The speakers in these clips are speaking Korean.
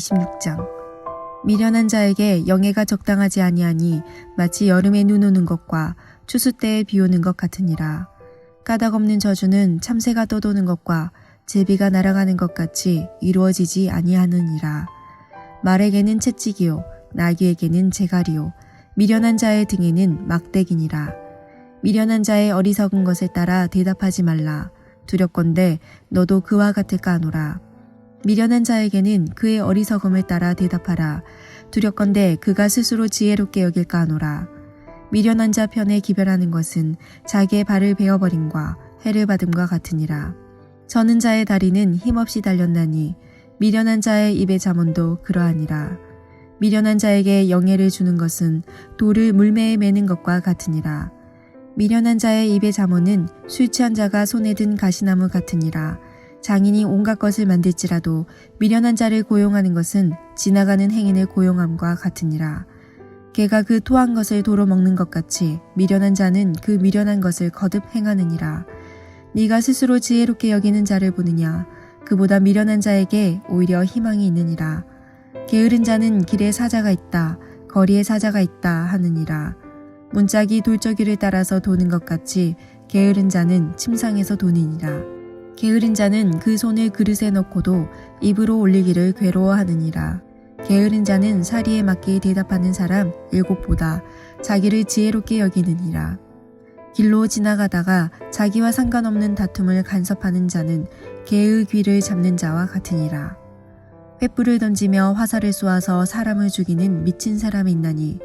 잠언 26장. 미련한 자에게 영예가 적당하지 아니하니 마치 여름에 눈 오는 것과 추수 때에 비 오는 것 같으니라. 까닭 없는 저주는 참새가 떠도는 것과 제비가 날아가는 것 같이 이루어지지 아니하느니라. 말에게는 채찍이요 나귀에게는 제갈이요 미련한 자의 등에는 막대기니라. 미련한 자의 어리석은 것에 따라 대답하지 말라. 두렵건대 너도 그와 같을까 하노라 미련한 자에게는 그의 어리석음을 따라 대답하라. 두렵건대 그가 스스로 지혜롭게 여길까 하노라. 미련한 자 편에 기별하는 것은 자기의 발을 베어버림과 해를 받음과 같으니라. 저는 자의 다리는 힘없이 달렸나니 미련한 자의 입의 잠언도 그러하니라. 미련한 자에게 영예를 주는 것은 돌을 물매에 매는 것과 같으니라. 미련한 자의 입의 잠언은 술 취한 자가 손에 든 가시나무 같으니라. 장인이 온갖 것을 만들지라도 미련한 자를 고용하는 것은 지나가는 행인을 고용함과 같으니라. 개가 그 토한 것을 도로 먹는 것 같이 미련한 자는 그 미련한 것을 거듭 행하느니라. 네가 스스로 지혜롭게 여기는 자를 보느냐? 그보다 미련한 자에게 오히려 희망이 있느니라. 게으른 자는 길에 사자가 있다, 거리에 사자가 있다 하느니라. 문짝이 돌저귀를 따라서 도는 것 같이 게으른 자는 침상에서 도니니라. 게으른 자는 그 손을 그릇에 넣고도 입으로 올리기를 괴로워하느니라. 게으른 자는 사리에 맞게 대답하는 사람 일곱보다 자기를 지혜롭게 여기느니라. 길로 지나가다가 자기와 상관없는 다툼을 간섭하는 자는 개의 귀를 잡는 자와 같으니라. 횃불을 던지며 화살을 쏘아서 사람을 죽이는 미친 사람이 있나니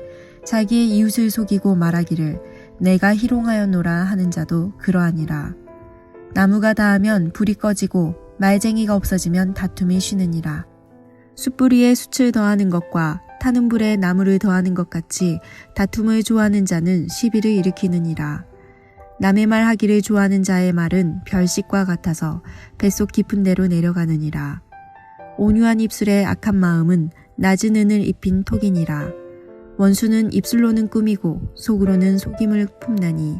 자기의 이웃을 속이고 말하기를 내가 희롱하였노라 하는 자도 그러하니라. 나무가 닿으면 불이 꺼지고 말쟁이가 없어지면 다툼이 쉬느니라. 숯불이에 숯을 더하는 것과 타는 불에 나무를 더하는 것 같이 다툼을 좋아하는 자는 시비를 일으키느니라. 남의 말 하기를 좋아하는 자의 말은 별식과 같아서 뱃속 깊은 데로 내려가느니라. 온유한 입술의 악한 마음은 낮은 은을 입힌 톡이니라. 원수는 입술로는 꾸미고 속으로는 속임을 품나니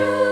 true.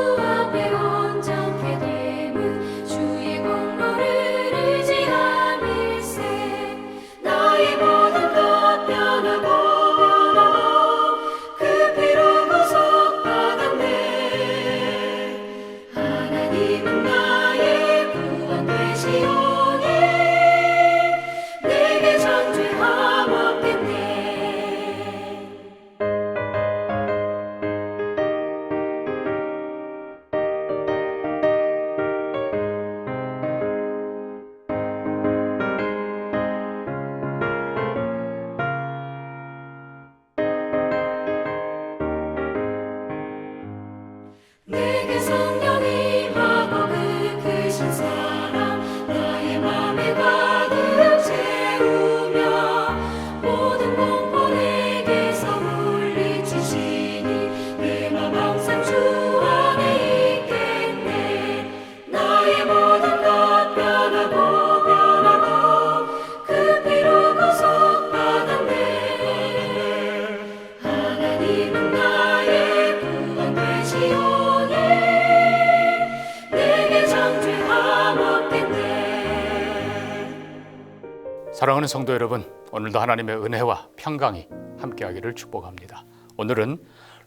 사랑하는 성도 여러분, 오늘도 하나님의 은혜와 평강이 함께하기를 축복합니다. 오늘은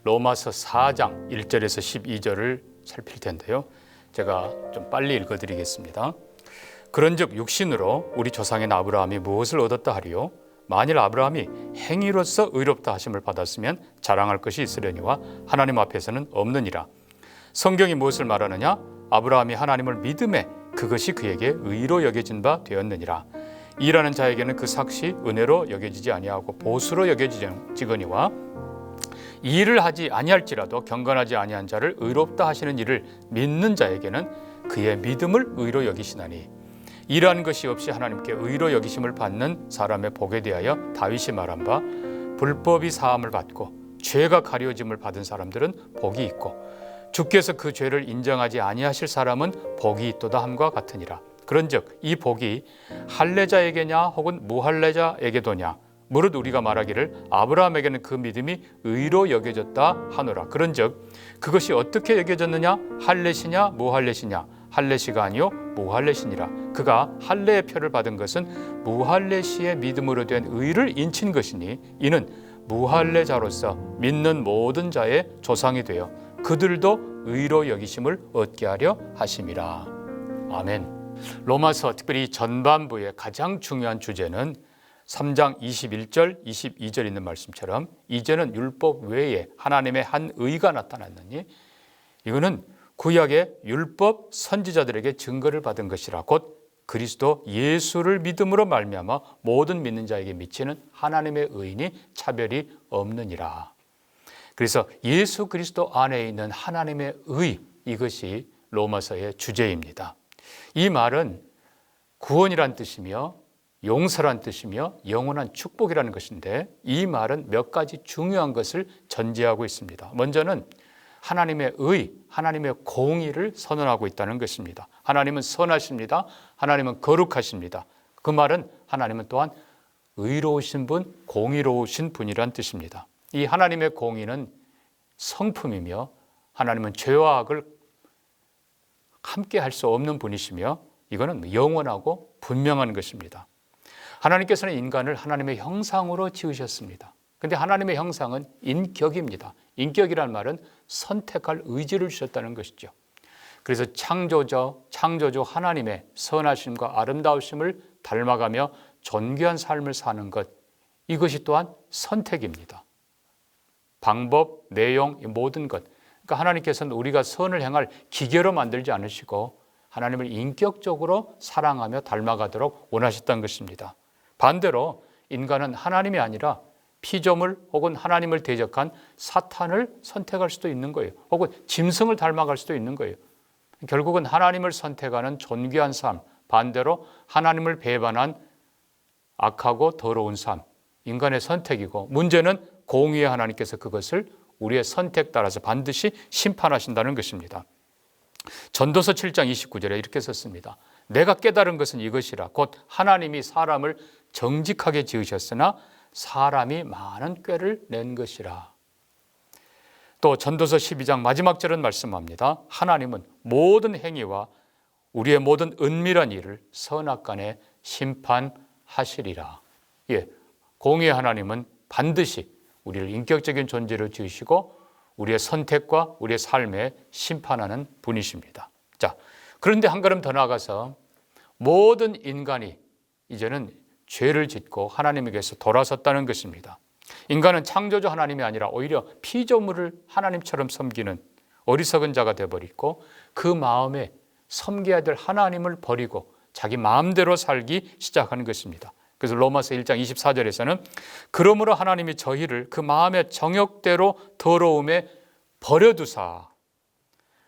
로마서 4장 1절에서 12절을 살필 텐데요. 제가 좀 빨리 읽어드리겠습니다. 그런즉 육신으로 우리 조상인 아브라함이 무엇을 얻었다 하리요? 만일 아브라함이 행위로서 의롭다 하심을 받았으면 자랑할 것이 있으려니와 하나님 앞에서는 없느니라. 성경이 무엇을 말하느냐? 아브라함이 하나님을 믿음에 그것이 그에게 의로 여겨진 바 되었느니라. 일하는 자에게는 그 삭시 은혜로 여겨지지 아니하고 보수로 여겨지거니와 일을 하지 아니할지라도 경건하지 아니한 자를 의롭다 하시는 일을 믿는 자에게는 그의 믿음을 의로 여기시나니 일하는 것이 없이 하나님께 의로 여기심을 받는 사람의 복에 대하여 다윗이 말한 바 불법이 사함을 받고 죄가 가려짐을 받은 사람들은 복이 있고 주께서 그 죄를 인정하지 아니하실 사람은 복이 있도다 함과 같으니라. 그런즉 이 복이 할례자에게냐 혹은 무할례자에게도냐 무릇 우리가 말하기를 아브라함에게는 그 믿음이 의로 여겨졌다 하노라. 그런즉 그것이 어떻게 여겨졌느냐 할례시냐 무할례시냐 할례시가 아니요 무할례시니라. 그가 할례의 표를 받은 것은 무할례시의 믿음으로 된 의를 인친 것이니 이는 무할례자로서 믿는 모든 자의 조상이 되어 그들도 의로 여기심을 얻게 하려 하심이라. 아멘. 로마서 특별히 전반부의 가장 중요한 주제는 3장 21절, 22절 있는 말씀처럼 이제는 율법 외에 하나님의 한 의가 나타났느니 이거는 구약의 율법 선지자들에게 증거를 받은 것이라 곧 그리스도 예수를 믿음으로 말미암아 모든 믿는 자에게 미치는 하나님의 의인이 차별이 없느니라. 그래서 예수 그리스도 안에 있는 하나님의 의 이것이 로마서의 주제입니다. 이 말은 구원이란 뜻이며 용서란 뜻이며 영원한 축복이라는 것인데 이 말은 몇 가지 중요한 것을 전제하고 있습니다. 먼저는 하나님의 의, 하나님의 공의를 선언하고 있다는 것입니다. 하나님은 선하십니다. 하나님은 거룩하십니다. 그 말은 하나님은 또한 의로우신 분, 공의로우신 분이란 뜻입니다. 이 하나님의 공의는 성품이며 하나님은 죄와 악을 함께 할 수 없는 분이시며 이거는 영원하고 분명한 것입니다. 하나님께서는 인간을 하나님의 형상으로 지으셨습니다. 근데 하나님의 형상은 인격입니다. 인격이란 말은 선택할 의지를 주셨다는 것이죠. 그래서 창조자, 창조주 하나님의 선하심과 아름다우심을 닮아가며 존귀한 삶을 사는 것, 이것이 또한 선택입니다. 방법, 내용, 이 모든 것. 그러니까 하나님께서는 우리가 선을 행할 기계로 만들지 않으시고 하나님을 인격적으로 사랑하며 닮아가도록 원하셨던 것입니다. 반대로 인간은 하나님이 아니라 피조물 혹은 하나님을 대적한 사탄을 선택할 수도 있는 거예요. 혹은 짐승을 닮아갈 수도 있는 거예요. 결국은 하나님을 선택하는 존귀한 삶, 반대로 하나님을 배반한 악하고 더러운 삶, 인간의 선택이고 문제는 공의의 하나님께서 그것을 우리의 선택 따라서 반드시 심판하신다는 것입니다. 전도서 7장 29절에 이렇게 썼습니다. 내가 깨달은 것은 이것이라 곧 하나님이 사람을 정직하게 지으셨으나 사람이 많은 꾀를 낸 것이라. 또 전도서 12장 마지막 절은 말씀합니다. 하나님은 모든 행위와 우리의 모든 은밀한 일을 선악간에 심판하시리라. 예, 공의 하나님은 반드시 우리를 인격적인 존재로 지으시고 우리의 선택과 우리의 삶에 심판하는 분이십니다. 자, 그런데 한 걸음 더 나아가서 모든 인간이 이제는 죄를 짓고 하나님에게서 돌아섰다는 것입니다. 인간은 창조주 하나님이 아니라 오히려 피조물을 하나님처럼 섬기는 어리석은 자가 되어버리고 그 마음에 섬겨야 될 하나님을 버리고 자기 마음대로 살기 시작하는 것입니다. 그래서 로마서 1장 24절에서는 그러므로 하나님이 저희를 그 마음의 정욕대로 더러움에 버려두사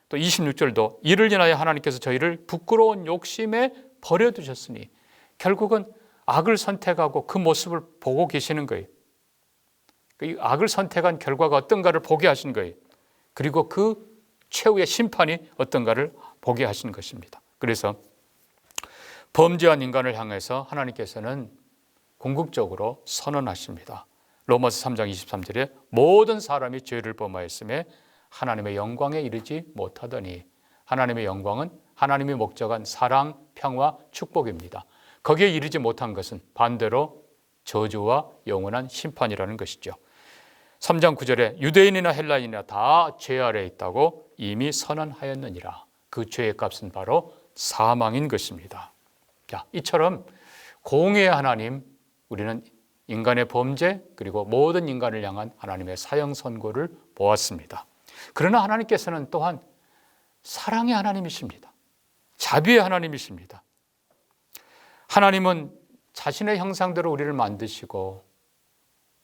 또 26절도 이를 인하여 하나님께서 저희를 부끄러운 욕심에 버려두셨으니 결국은 악을 선택하고 그 모습을 보고 계시는 거예요. 그 악을 선택한 결과가 어떤가를 보게 하신 거예요. 그리고 그 최후의 심판이 어떤가를 보게 하신 것입니다. 그래서 범죄한 인간을 향해서 하나님께서는 궁극적으로 선언하십니다. 로마서 3장 23절에 모든 사람이 죄를 범하였음에 하나님의 영광에 이르지 못하더니 하나님의 영광은 하나님이 목적한 사랑, 평화, 축복입니다. 거기에 이르지 못한 것은 반대로 저주와 영원한 심판이라는 것이죠. 3장 9절에 유대인이나 헬라인이나 다 죄 아래 있다고 이미 선언하였느니라. 그 죄의 값은 바로 사망인 것입니다. 자, 이처럼 공의의 하나님, 우리는 인간의 범죄 그리고 모든 인간을 향한 하나님의 사형 선고를 보았습니다. 그러나 하나님께서는 또한 사랑의 하나님이십니다. 자비의 하나님이십니다. 하나님은 자신의 형상대로 우리를 만드시고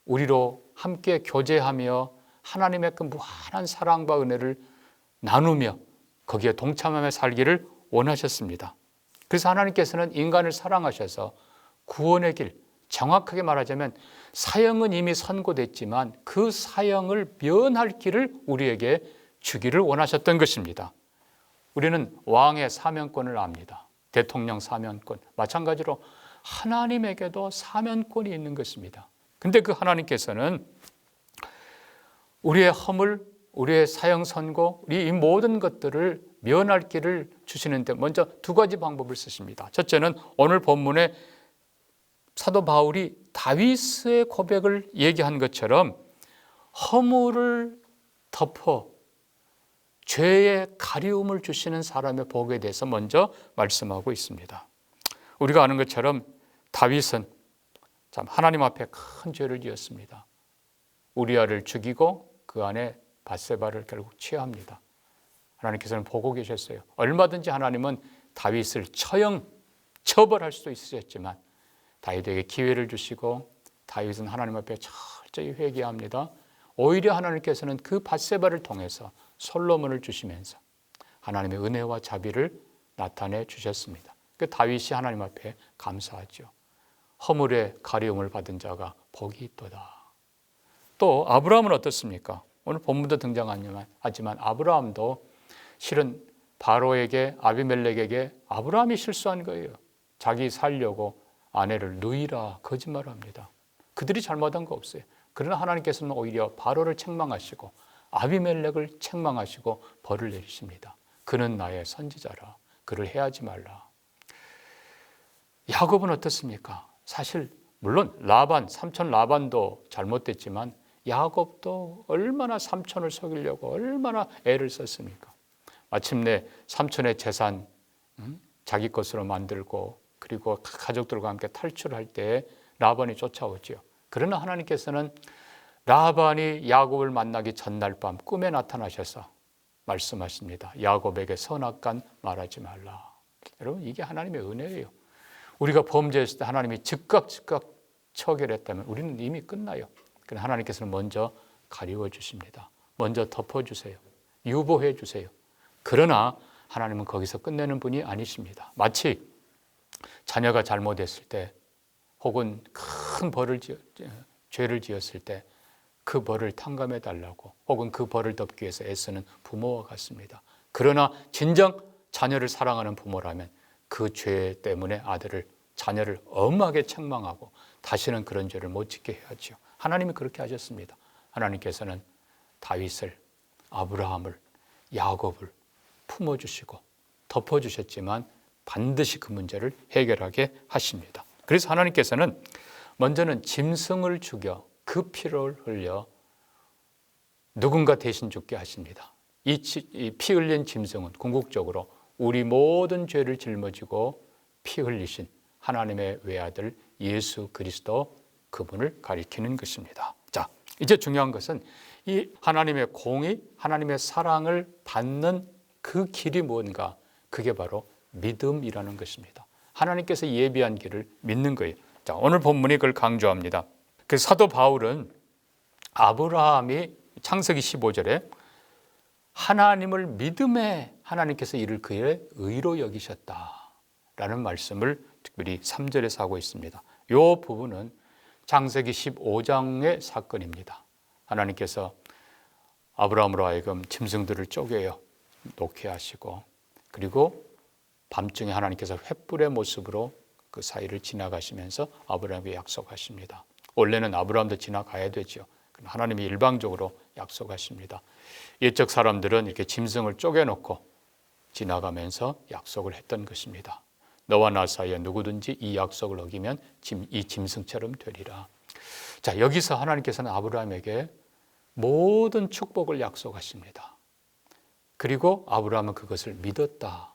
우리로 함께 교제하며 하나님의 그 무한한 사랑과 은혜를 나누며 거기에 동참하며 살기를 원하셨습니다. 그래서 하나님께서는 인간을 사랑하셔서 구원의 길, 정확하게 말하자면 사형은 이미 선고됐지만 그 사형을 면할 길을 우리에게 주기를 원하셨던 것입니다. 우리는 왕의 사면권을 압니다. 대통령 사면권. 마찬가지로 하나님에게도 사면권이 있는 것입니다. 근데 그 하나님께서는 우리의 허물, 우리의 사형 선고, 우리 이 모든 것들을 면할 길을 주시는데 먼저 두 가지 방법을 쓰십니다. 첫째는 오늘 본문에 사도 바울이 다윗의 고백을 얘기한 것처럼 허물을 덮어 죄의 가리움을 주시는 사람의 복에 대해서 먼저 말씀하고 있습니다. 우리가 아는 것처럼 다윗은 참 하나님 앞에 큰 죄를 지었습니다. 우리아를 죽이고 그 안에 바세바를 결국 취합니다. 하나님께서는 보고 계셨어요. 얼마든지 하나님은 다윗을 처형 처벌할 수도 있으셨지만 다윗에게 기회를 주시고 다윗은 하나님 앞에 철저히 회개합니다. 오히려 하나님께서는 그 바세바를 통해서 솔로몬을 주시면서 하나님의 은혜와 자비를 나타내 주셨습니다. 그 다윗이 하나님 앞에 감사하죠. 허물의 가려움을 받은 자가 복이 있도다. 또 아브라함은 어떻습니까? 오늘 본문도 등장하지만 하지만 아브라함도 실은 바로에게 아비멜렉에게 아브라함이 실수한 거예요. 자기 살려고 아내를 누이라 거짓말합니다. 그들이 잘못한 거 없어요. 그러나 하나님께서는 오히려 바로를 책망하시고 아비멜렉을 책망하시고 벌을 내리십니다. 그는 나의 선지자라. 그를 해하지 말라. 야곱은 어떻습니까? 사실 물론 라반 삼촌 라반도 잘못됐지만 야곱도 얼마나 삼촌을 속이려고 얼마나 애를 썼습니까? 마침내 삼촌의 재산 음? 자기 것으로 만들고 그리고 가족들과 함께 탈출할 때 라반이 쫓아오지요. 그러나 하나님께서는 라반이 야곱을 만나기 전날 밤 꿈에 나타나셔서 말씀하십니다. 야곱에게 선악간 말하지 말라. 여러분 이게 하나님의 은혜예요. 우리가 범죄했을 때 하나님이 즉각 즉각 처결했다면 우리는 이미 끝나요. 그러나 하나님께서는 먼저 가리워 주십니다. 먼저 덮어 주세요. 유보해 주세요. 그러나 하나님은 거기서 끝내는 분이 아니십니다. 마치 자녀가 잘못했을 때 혹은 큰 벌을 지어, 죄를 지었을 때 그 벌을 탕감해 달라고 혹은 그 벌을 덮기 위해서 애쓰는 부모와 같습니다. 그러나 진정 자녀를 사랑하는 부모라면 그 죄 때문에 아들을 자녀를 엄하게 책망하고 다시는 그런 죄를 못 짓게 해야지요. 하나님이 그렇게 하셨습니다. 하나님께서는 다윗을 아브라함을 야곱을 품어 주시고 덮어 주셨지만 반드시 그 문제를 해결하게 하십니다. 그래서 하나님께서는 먼저는 짐승을 죽여 그 피를 흘려 누군가 대신 죽게 하십니다. 이 피 흘린 짐승은 궁극적으로 우리 모든 죄를 짊어지고 피 흘리신 하나님의 외아들 예수 그리스도 그분을 가리키는 것입니다. 자, 이제 중요한 것은 이 하나님의 공의, 하나님의 사랑을 받는 그 길이 뭔가 그게 바로 믿음이라는 것입니다. 하나님께서 예비한 길을 믿는 거예요. 자, 오늘 본문이 그걸 강조합니다. 그 사도 바울은 아브라함이 창세기 15절에 하나님을 믿음에 하나님께서 이를 그의 의로 여기셨다라는 말씀을 특별히 3절에서 하고 있습니다. 이 부분은 창세기 15장의 사건입니다. 하나님께서 아브라함으로 하여금 짐승들을 쪼개어 놓게 하시고 그리고 밤중에 하나님께서 횃불의 모습으로 그 사이를 지나가시면서 아브라함에게 약속하십니다. 원래는 아브라함도 지나가야 되죠. 하나님이 일방적으로 약속하십니다. 옛적 사람들은 이렇게 짐승을 쪼개놓고 지나가면서 약속을 했던 것입니다. 너와 나 사이에 누구든지 이 약속을 어기면 짐, 이 짐승처럼 되리라. 자, 여기서 하나님께서는 아브라함에게 모든 축복을 약속하십니다. 그리고 아브라함은 그것을 믿었다.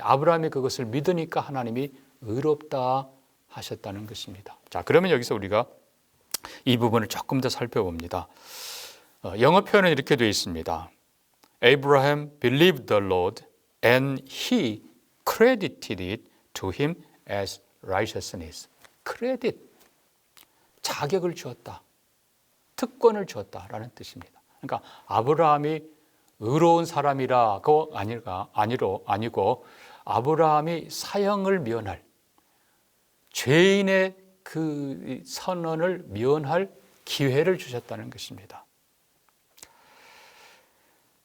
아브라함이 그것을 믿으니까 하나님이 의롭다 하셨다는 것입니다. 자, 그러면 여기서 우리가 이 부분을 조금 더 살펴봅니다. 어, 영어 표현은 이렇게 되어 있습니다. Abraham believed the Lord and he credited it to him as righteousness. 크레딧 자격을 주었다. 특권을 주었다라는 뜻입니다. 그러니까 아브라함이 의로운 사람이라고 아니가 아니로 아니고 아브라함이 사형을 면할 죄인의 그 선언을 면할 기회를 주셨다는 것입니다.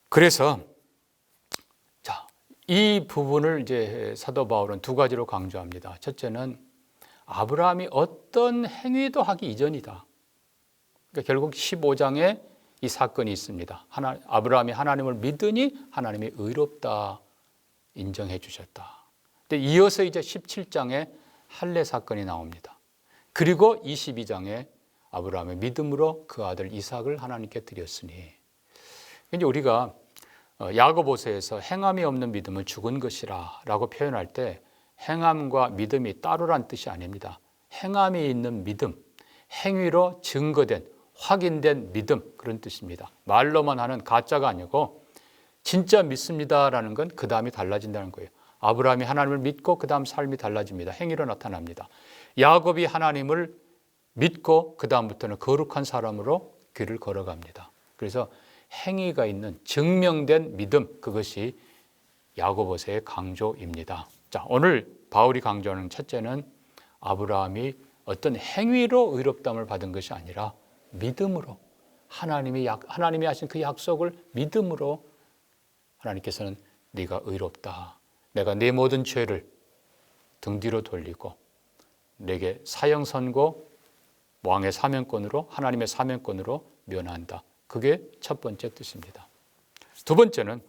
그래서 자, 이 부분을 이제 사도 바울은 두 가지로 강조합니다. 첫째는 아브라함이 어떤 행위도 하기 이전이다. 그러니까 결국 15장에 이 사건이 있습니다. 하나, 아브라함이 하나님을 믿으니 하나님이 의롭다 인정해 주셨다. 근데 이어서 이제 17장에 할례 사건이 나옵니다. 그리고 22장에 아브라함의 믿음으로 그 아들 이삭을 하나님께 드렸으니 이제 우리가 어, 야고보서에서 행함이 없는 믿음은 죽은 것이라라고 표현할 때 행함과 믿음이 따로란 뜻이 아닙니다. 행함이 있는 믿음, 행위로 증거된 확인된 믿음 그런 뜻입니다. 말로만 하는 가짜가 아니고 진짜 믿습니다라는 건 그 다음이 달라진다는 거예요. 아브라함이 하나님을 믿고 그 다음 삶이 달라집니다. 행위로 나타납니다. 야곱이 하나님을 믿고 그 다음부터는 거룩한 사람으로 길을 걸어갑니다. 그래서 행위가 있는 증명된 믿음 그것이 야고보서의 강조입니다. 자, 오늘 바울이 강조하는 첫째는 아브라함이 어떤 행위로 의롭담을 받은 것이 아니라 믿음으로 하나님이 약, 하나님이 하신 그 약속을 믿음으로 하나님께서는 네가 의롭다. 내가 내 모든 죄를 등 뒤로 돌리고 내게 사형 선고 왕의 사명권으로 하나님의 사명권으로 면한다. 그게 첫 번째 뜻입니다. 두 번째는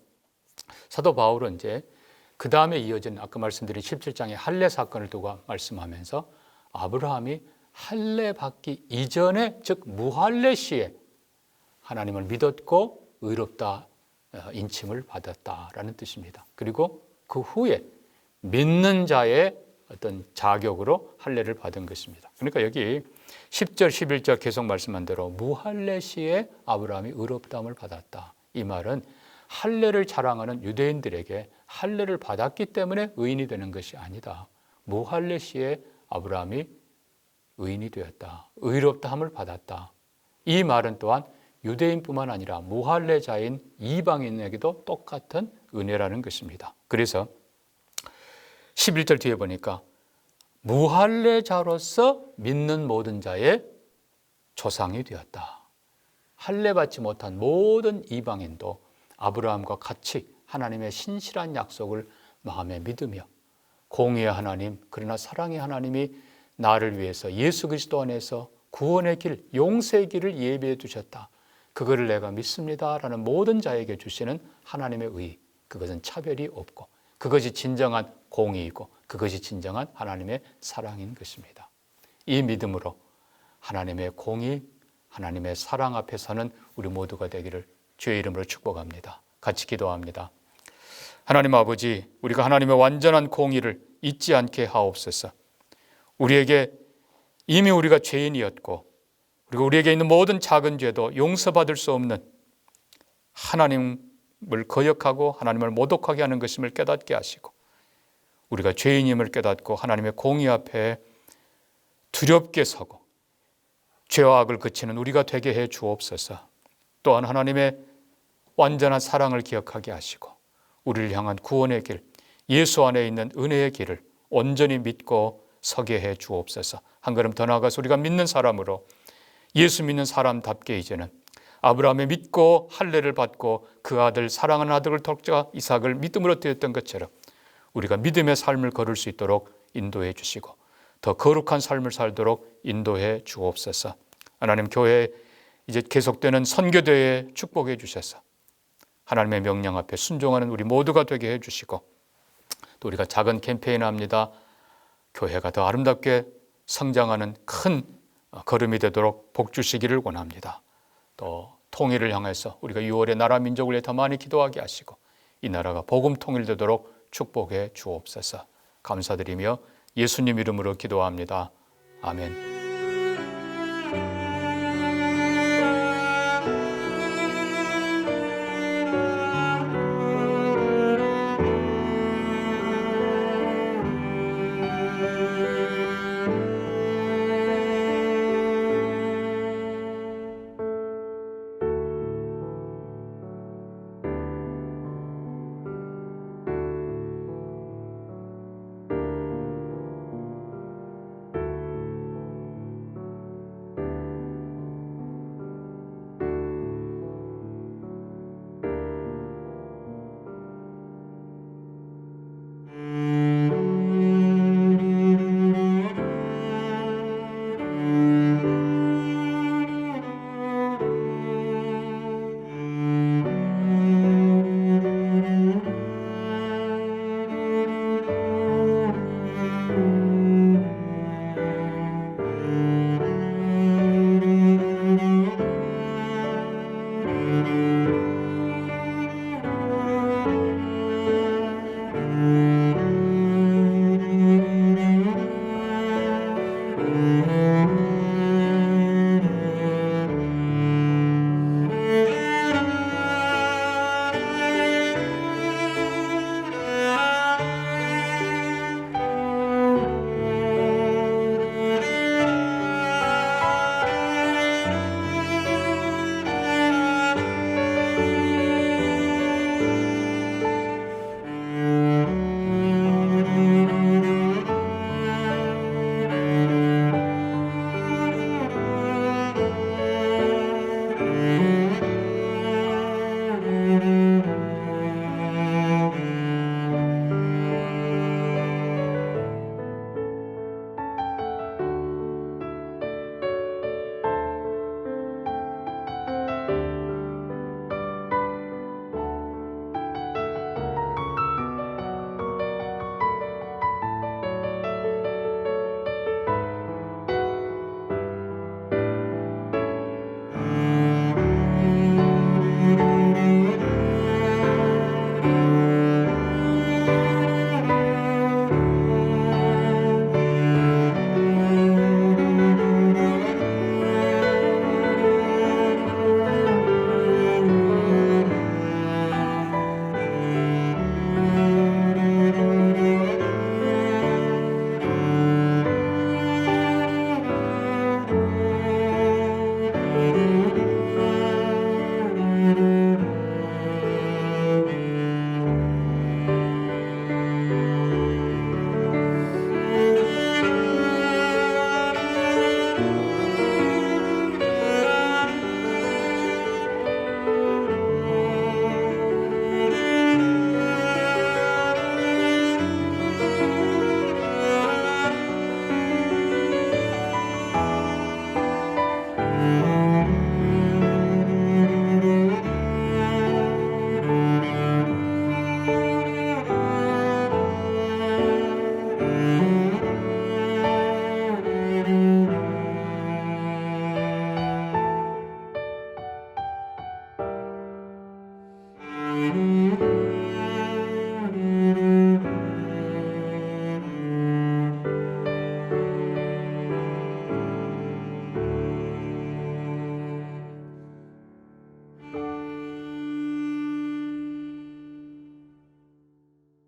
사도 바울은 이제 그 다음에 이어진 아까 말씀드린 17장의 할례 사건을 두고 말씀하면서 아브라함이 할례 받기 이전에 즉 무할례 시에 하나님을 믿었고 의롭다 어, 인침을 받았다라는 뜻입니다. 그리고 그 후에 믿는 자의 어떤 자격으로 할례를 받은 것입니다. 그러니까 여기 10절 11절 계속 말씀한 대로 무할례 시에 아브라함이 의롭다함을 받았다. 이 말은 할례를 자랑하는 유대인들에게 할례를 받았기 때문에 의인이 되는 것이 아니다. 무할례 시에 아브라함이 의인이 되었다. 의롭다함을 받았다. 이 말은 또한 유대인뿐만 아니라 무할례자인 이방인에게도 똑같은 은혜라는 것입니다. 그래서 11절 뒤에 보니까 무할례자로서 믿는 모든 자의 조상이 되었다. 할례 받지 못한 모든 이방인도 아브라함과 같이 하나님의 신실한 약속을 마음에 믿으며 공의의 하나님 그러나 사랑의 하나님이 나를 위해서 예수 그리스도 안에서 구원의 길, 용서의 길을 예비해 두셨다. 그거를 내가 믿습니다라는 모든 자에게 주시는 하나님의 의. 그것은 차별이 없고 그것이 진정한 공의이고 그것이 진정한 하나님의 사랑인 것입니다. 이 믿음으로 하나님의 공의, 하나님의 사랑 앞에 서는 우리 모두가 되기를 주의 이름으로 축복합니다. 같이 기도합니다. 하나님 아버지, 우리가 하나님의 완전한 공의를 잊지 않게 하옵소서. 우리에게 이미 우리가 죄인이었고, 그리고 우리에게 있는 모든 작은 죄도 용서받을 수 없는 하나님을 거역하고 하나님을 모독하게 하는 것임을 깨닫게 하시고, 우리가 죄인임을 깨닫고 하나님의 공의 앞에 두렵게 서고 죄와 악을 그치는 우리가 되게 해 주옵소서. 또한 하나님의 완전한 사랑을 기억하게 하시고 우리를 향한 구원의 길, 예수 안에 있는 은혜의 길을 온전히 믿고 서게 해 주옵소서. 한 걸음 더 나아가서 우리가 믿는 사람으로 예수 믿는 사람답게 이제는 아브라함의 믿고 할례를 받고 그 아들 사랑하는 아들을 독자 이삭을 믿음으로 드렸던 것처럼 우리가 믿음의 삶을 걸을 수 있도록 인도해 주시고 더 거룩한 삶을 살도록 인도해 주옵소서. 하나님 교회 이제 계속되는 선교대에 축복해 주셔서 하나님의 명령 앞에 순종하는 우리 모두가 되게 해 주시고 또 우리가 작은 캠페인 합니다. 교회가 더 아름답게 성장하는 큰 걸음이 되도록 복 주시기를 원합니다. 또 통일을 향해서 우리가 6월에 나라 민족을 위해 더 많이 기도하게 하시고 이 나라가 복음 통일되도록 축복해 주옵소서. 감사드리며 예수님 이름으로 기도합니다. 아멘.